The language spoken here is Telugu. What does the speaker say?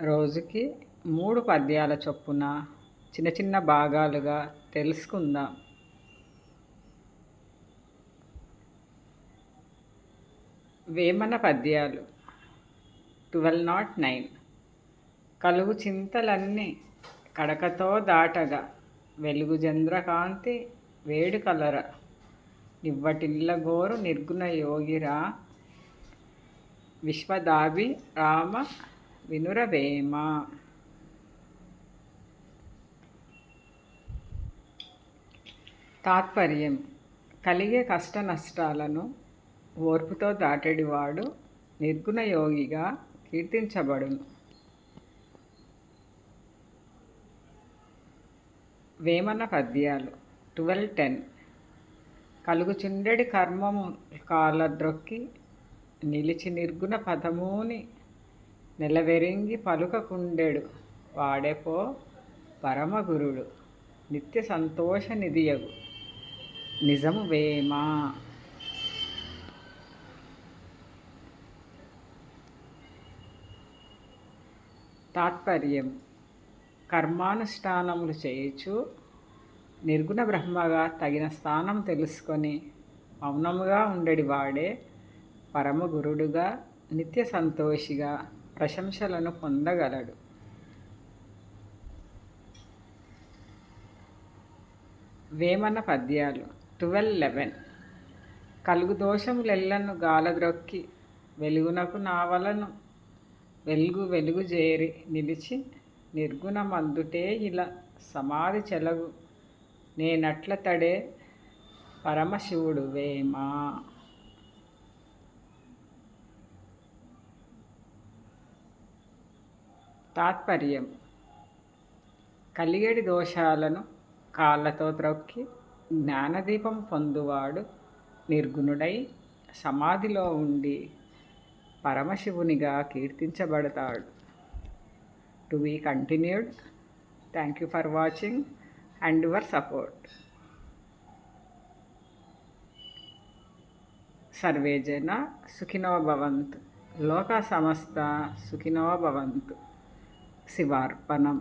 రోజుకి మూడు పద్యాల చొప్పున చిన్న చిన్న భాగాలుగా తెలుసుకుందాం. వేమన పద్యాలు ట్వెల్వ్ నాట్ నైన్. కలుగు చింతలన్నీ కడకతో దాటగా వెలుగు చంద్రకాంతి వేడు కలర. నివ్వటిల్లగోరు నిర్గుణ యోగిరా విశ్వదాభి రామ వినురవేమ తాత్పర్యం. కలిగే కష్ట నష్టాలను ఓర్పుతో దాటేడివాడు నిర్గుణ యోగిగా కీర్తించబడును. వేమన పద్యాలు ట్వెల్వ్ టెన్. కలుగుచుండెడి కర్మము కాలద్రొక్కి నిలిచి నిర్గుణ పదముని నెలవెరింగి పలుకకుండెడు. వాడెపో పరమగురుడు. నిత్య సంతోష నిధియగు. నిజము వేమా? తాత్పర్యం. కర్మానుష్ఠానములు చేయుచు నిర్గుణ బ్రహ్మగా తగిన స్థానం తెలుసుకొని మౌనముగా ఉండడి వాడే పరమగురుడుగా నిత్య సంతోషిగా ప్రశంసలను పొందగలడు. వేమన పద్యాలు. Twelve eleven. కలుగు దోషములెల్లను గాలద్రొక్కి వెలుగునకు నావలను వెలుగు వెలుగు చేరి నిలిచి నిర్గుణమందుటే ఇలా సమాధి చెలగు. నేనట్ల తడే పరమశివుడు వేమా. తాత్పర్యం. కలిగేడి దోషాలను కాళ్ళతో త్రొక్కి జ్ఞానదీపం పొందువాడు నిర్గుణుడై సమాధిలో ఉండి పరమశివునిగా కీర్తించబడతాడు. To be continued. Thank you for watching and your support. Survey జన సుఖినో భవంతు. లోక సమస్త సుఖినో భవంతు. శివార్పణం